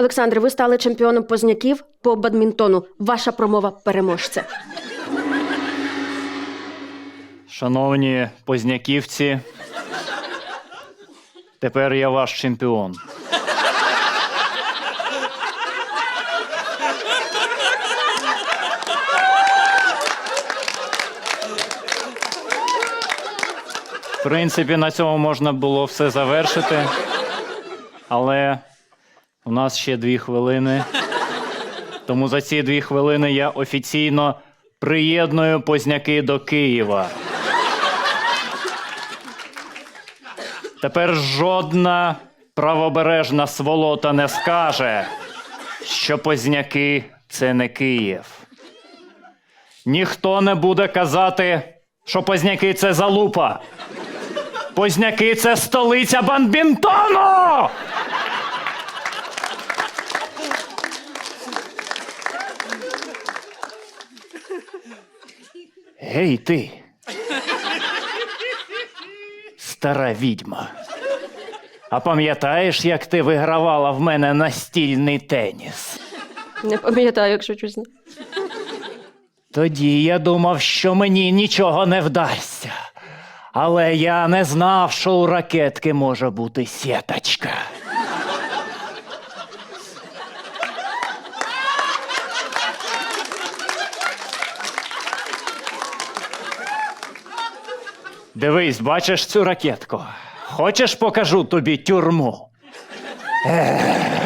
Олександре, ви стали чемпіоном позняків по бадмінтону. Ваша промова переможця. Шановні позняківці, тепер я ваш чемпіон. В принципі, на цьому можна було все завершити. Але у нас ще дві хвилини. Тому за ці дві хвилини я офіційно приєдную позняки до Києва. Тепер жодна правобережна сволота не скаже, що позняки це не Київ. Ніхто не буде казати, що позняки це залупа. Позняки це столиця бандбінтону! Гей ти. Стара відьма. А пам'ятаєш, як ти вигравала в мене настільний теніс? Не пам'ятаю, якщо чесно. Тоді я думав, що мені нічого не вдасться. Але я не знав, що у ракетки може бути сіточка. Дивись, бачиш цю ракетку. Хочеш покажу тобі тюрму? Ех.